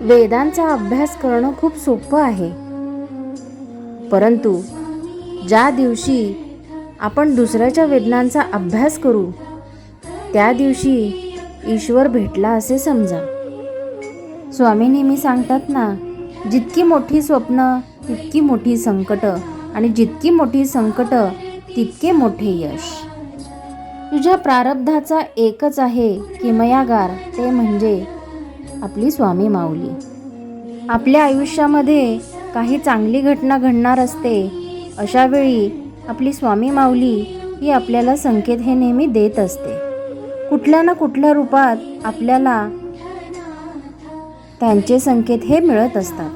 वेदांचा अभ्यास करणं खूप सोपं आहे. परंतु ज्या दिवशी आपण दुसऱ्याच्या वेदनांचा अभ्यास करू त्या दिवशी ईश्वर भेटला असे समजा. स्वामी नेहमी सांगतात ना जितकी मोठी स्वप्न तितकी मोठी संकट आणि जितकी मोठी संकट तितके मोठे यश. तुझ्या प्रारब्धाचा एकच आहे किमयागार ते म्हणजे आपली स्वामी माऊली. आपल्या आयुष्यामध्ये काही चांगली घटना घडणार असते अशा वेळी आपली स्वामी माऊली ही आपल्याला संकेत हे नेहमी देत असते. कुठल्या ना कुठल्या रूपात आपल्याला त्यांचे संकेत हे मिळत असतात.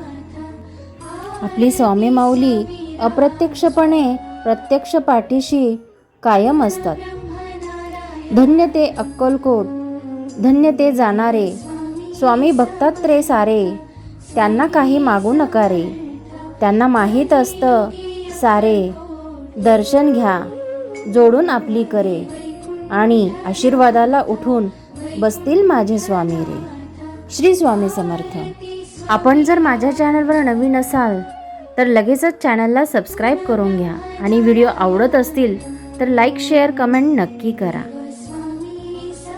आपली स्वामी माऊली अप्रत्यक्षपणे प्रत्यक्ष पाठीशी कायम असतात. धन्य ते अक्कलकोट धन्य ते जाणारे स्वामी भक्तात रे सारे त्यांना काही मागू नका रे. त्यांना माहीत असतं सारे दर्शन घ्या जोडून आपली करे. आणि आशीर्वादाला उठून बसतील माझे स्वामी रे. श्री स्वामी समर्थ. आपण जर माझ्या चॅनलवर नवीन असाल तर लगेचच चॅनलला सबस्क्राईब करून घ्या. आणि व्हिडिओ आवडत असतील तर लाईक शेअर कमेंट नक्की करा.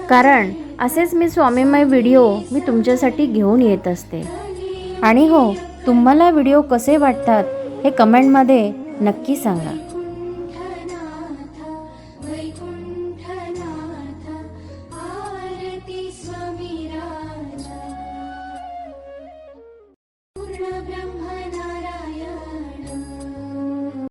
कारण असेच मी स्वामीमय व्हिडिओ मी तुमच्यासाठी घेऊन येत असते. आणि हो तुम्हाला व्हिडिओ कसे वाटतात हे कमेंटमध्ये नक्की सांगा. ब्रह्म